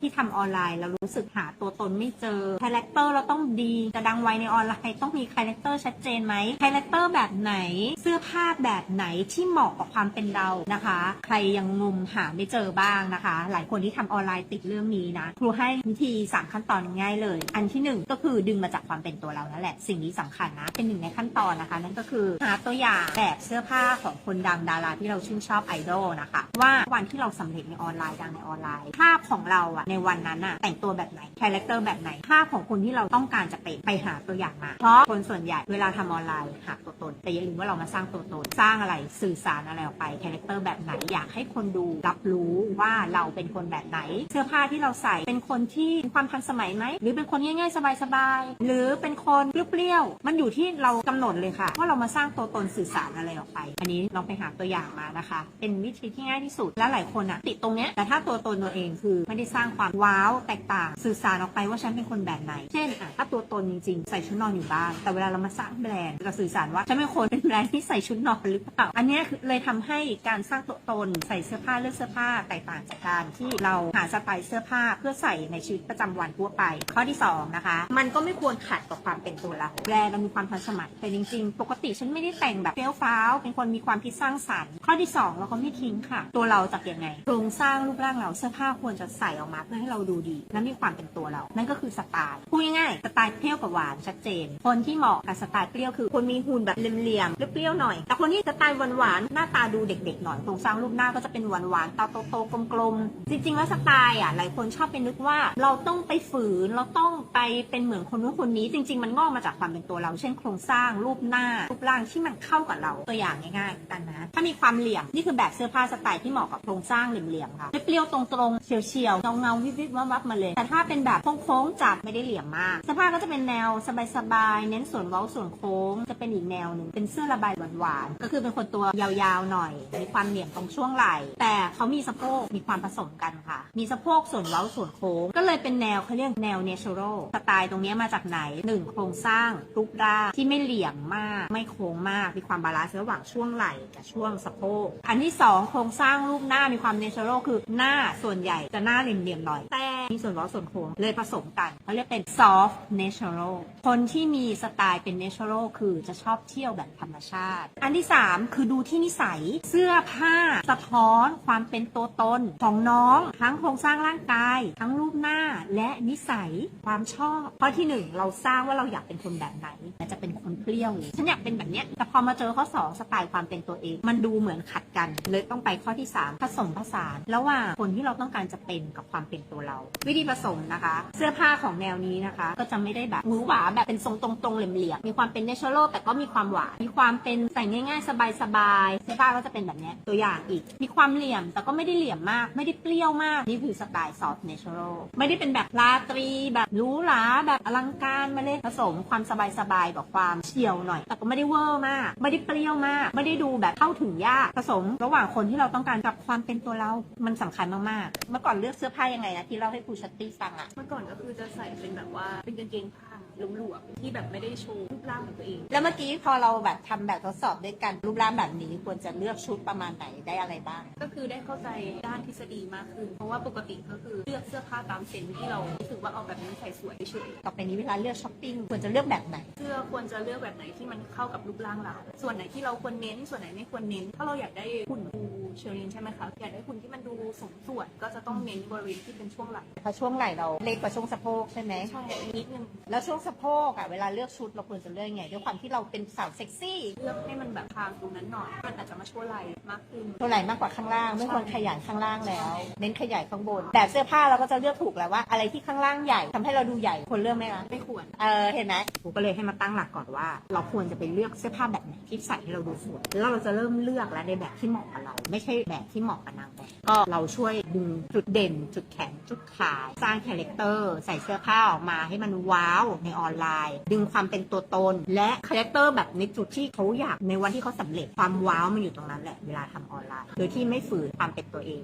ที่ทำออนไลน์ เรารู้สึกหาตัวตนไม่เจอคาแรคเตอร์เราต้องดีจะดังไวในออนไลน์ต้องมีคาแรคเตอร์ชัดเจนไหมคาแรคเตอร์แบบไหนเสื้อผ้าแบบไหนที่เหมาะกับความเป็นเรานะคะ ใครยังงมหาไม่เจอบ้างนะคะ หลายคนที่ทำออนไลน์ติดเรื่องนี้นะครูให้วิธีสามขั้นตอนง่ายเลย อันที่หนึ่งก็คือดึงมาจากความเป็นตัวเรานั่นแหละสิ่งนี้สำคัญนะเป็นหนึ่งในขั้นตอนนะคะ นั่นก็คือหาตัวอย่างแบบเสื้อผ้าของคนดังดาราที่เราชื่นชอบไอดอลนะคะ ว่าวันที่เราสำเร็จในออนไลน์ดังในออนไลน์ภาพของเราอะในวันนั้นอะแต่งตัวแบบไหนคาแรคเตอร์แบบไหนภาพของคนที่เราต้องการจะเป็นไปหาตัวอย่างมา เพราะคนส่วนใหญ่เวลาทำออนไลน์หาตัวตน แต่อย่าลืมว่าเรามาสร้างตัวตน สร้างอะไรสื่อสารอะไรออกไปคาแรคเตอร์แบบไหนอยากให้คนดูรับรู้ว่าเราเป็นคนแบบไหน เสื้อผ้าที่เราใส่เป็นคนที่มีความทันสมัยไหมหรือเป็นคนง่ายๆสบายๆหรือเป็นคนเปรี้ยวๆมันอยู่ที่เรากำหนดเลยค่ะว่าเรามาสร้างตัวตนสื่อสารอะไรออกไป อันนี้ลองไปหาตัวอย่างมานะคะ เป็นวิธีที่ง่ายที่สุดและหลายคนอะติดตรงเนี้ยแต่ถ้าตัวตนตัวเองคือไม่ได้สร้างความว้าวแตกต่าง สื่อสารออกไปว่าฉันเป็นคนแบบไหน เช่นอะถ้าตัวตนจริงๆ ใส่ชุดนอนอยู่บ้าน แต่เวลาเรามาสร้างแบรนด์จะสื่อสารว่าฉันเป็นคนเป็นแบรนด์ที่ใส่ชุดนอนหรือเปล่า อันนี้เลยทำให้การสร้างตัวตนใส่เสื้อผ้าเลือกเสื้อผ้าแตกต่างจากการที่เราหาสไตล์เสื้อผ้าเพื่อใส่ในชีวิตประจำวันทั่วไป ข้อที่สองนะคะ มันก็ไม่ควรขัดกับความเป็นตัวเราแบรนด์เรามีความทันสมัยแต่จริง ๆ ปกติฉันไม่ได้แต่งแบบเฟี้ยวฟ้าวเป็นคนมีความคิดสร้างสรรค์ ข้อที่สองเราก็ไม่ทิ้งค่ะ ตัวเราจากยังไงโครงสร้างรูปร่างเราเสื้อผ้าควรจะใส่ออกมาเพื่อให้เราดูดี และมีความเป็นตัวเรา นั่นก็คือสไตล์พูดง่ายๆสไตล์เปรี้ยวกับหวานชัดเจน คนที่เหมาะกับสไตล์เปรี้ยวคือคนมีหุ่นแบบเหลี่ยมๆเปรี้ยวๆหน่อย แต่คนที่สไตล์หวานๆหน้าตาดูเด็กๆหน่อยโครงสร้างรูปหน้าก็จะเป็นหวานๆตาโตๆกลมๆจริงๆแล้วสไตล์อะหลายคนชอบไปนึกว่าเราต้องไปฝืนเราต้องไปเป็นเหมือนคนนู้นคนนี้ จริง ๆ มันงอกมาจากความเป็นตัวเรา เช่นโครงสร้างรูปหน้ารูปร่างที่มันเข้ากับเราตัวอย่างง่ายๆกันนะถ้ามีความเหลี่ยมนี่คือแบบเสื้อผ้าสไตล์ที่เหมาะกับโครงสร้างเหลี่ยมๆค่ะเปรี้ยวตรงๆเฉียวๆเงาๆวิบๆวับๆมาเลย แต่ถ้าเป็นแบบโค้งๆจัดไม่ได้เหลี่ยมมากเสื้อผ้าก็จะเป็นแนวสบายๆเน้นส่วนเว้าส่วนโค้ง จะเป็นอีกแนวหนึ่งเป็นเสื้อระบายหวานๆก็คือเป็นคนตัวยาวๆหน่อย มีความเหลี่ยมตรงช่วงไหล่แต่เขามีสะโพกมีความผสมกันค่ะ มีสะโพกส่วนเว้าส่วนโค้ง ก็เลยเป็นแนวเขาเรียกแนวเนเชอรัลสไตล์ตรงนี้มาจากไหนหนึ่งโครงสร้างรูปร่างที่ไม่เหลี่ยมมาก ไม่โค้งมาก มีความบาลานซ์ระหว่างช่วงไหล่กับช่วงสะโพกอันที่สองโครงสร้างรูปหน้ามีความเนเชอรัลคือหน้าส่วนใหญ่จะหน้าเหลี่ยมๆหน่อย แต่มีส่วนเว้าส่วนโค้งเลยผสมกันเขาเรียกเป็น soft natural คนที่มีสไตล์เป็น natural คือจะชอบเที่ยวแบบธรรมชาติ อันที่ 3 คือดูที่นิสัยเสื้อผ้า สะท้อนความเป็นตัวตนของน้องทั้งโครงสร้างร่างกาย ทั้งรูปหน้าและนิสัยความชอบ ข้อที่ 1 เราสร้างว่าเราอยากเป็นคนแบบไหนและจะเป็นคนเปรี้ยวฉันอยากเป็นแบบเนี้ยแต่พอมาเจอข้อ 2 สไตล์ความเป็นตัวเอง มันดูเหมือนขัดกัน เลยต้องไปข้อที่ 3 ผสมผสานระหว่างคนที่เราต้องการจะเป็นกับความเป็นตัวเราวิธีผสมนะคะ เสื้อผ้าของแนวนี้นะคะ ก็จะไม่ได้แบบหวือหวาแบบเป็นทรงตรงๆเหลี่ยมๆมีความเป็นเนเชอรัลแต่ก็มีความหวานมีความเป็นใส่ง่ายๆ สบายๆเสื้อผ้าก็จะเป็นแบบนี้ตัวอย่างอีก มีความเหลี่ยมแต่ก็ไม่ได้เหลี่ยมมาก ไม่ได้เปรี้ยวมาก นี่คือสไตล์ซอฟต์เนเชอรัลไม่ได้เป็นแบบราตรีแบบหรูหราแบบอลังการมาเลยผสมความสบายๆกับความเฉียวหน่อย แต่ก็ไม่ได้เวอร์มาก ไม่ได้เปรี้ยวมาก ไม่ได้ดูแบบเข้าถึงยากผสม ระหว่างคนที่เราต้องการกับความเป็นตัวเรา มันสำคัญมากๆ เมื่อก่อนเลือกเสื้อผ้ายังไงนะที่เล่าให้ครูชัตตี้ฟังอะเมื่อก่อนก็คือจะใส่เป็นแบบว่าเป็นกางเกงผ้าหลวมๆที่แบบไม่ได้โชว์รูปร่างของตัวเอง แล้วเมื่อกี้พอเราแบบทำแบบทดสอบด้วยกันรูปร่างแบบนี้ควรจะเลือกชุดประมาณไหนได้อะไรบ้าง ก็คือได้เข้าใจด้านทฤษฎีมากขึ้น เพราะว่าปกติก็คือเลือกเสื้อผ้าตามเซนส์ที่เรารู้สึกว่าเอาแบบนี้ใส่สวยเฉยต่อไปนี้เวลาเลือกช้อปปิ้งควรจะเลือกแบบไหนเสื้อควรจะเลือกแบบไหนที่มันเข้ากับรูปร่างเราส่วนไหนที่เราควรเน้นส่วนไหนไม่ควรเน้น ถ้าเราอยากได้หุ่นดู เชอรินใช่ไหมคะอยากได้หุ่นที่มันดูสมส่วนก็จะต้องเน้นบริเวณที่เป็นช่วงหลังเพราะช่วงไหล่เราเล็กกว่าช่วงสะโพกใช่ไหมใช่นิดนึงแล้วช่วงสะโพกอะเวลาเลือกชุดเราควรจะเลือกยังไงด้วยความที่เราเป็นสาวเซ็กซี่เลือกให้มันแบบทางตรงนั้นหน่อยมันอาจจะมาช่วยไหล่มากขึ้นตัวไหล่มากกว่าข้างล่าง ไม่ควรขยายข้างล่างแล้ว เน้นขยายข้างบนแบบเสื้อผ้าเราก็จะเลือกถูกแล้วว่า อะไรที่ข้างล่างใหญ่ทำให้เราดูใหญ่ควรเลือกไหมคะไม่ควรเออเห็นไหมครูก็เลยให้มาตั้งหลักก่อนว่า เราควรจะไปเลือกเสื้อผ้าแบบไหนที่ใส่ให้เราดูสวยแล้วเราจะเริ่มเลือกแล้วในแบบที่เหมาะกับเราไม่ใช่แบบที่เหมาะกับนางแบบก็เราช่วยดึงจุดเด่น จุดแข็งจุดขายสร้างคาแรคเตอร์ ใส่เสื้อผ้าออกมาให้มันว้าวในออนไลน์ ดึงความเป็นตัวตน และคาแรคเตอร์แบบในจุดที่เขาอยากในวันที่เขาสำเร็จความว้าวมันอยู่ตรงนั้นแหละเวลาทำออนไลน์โดยที่ไม่ฝืนความเป็นตัวเอง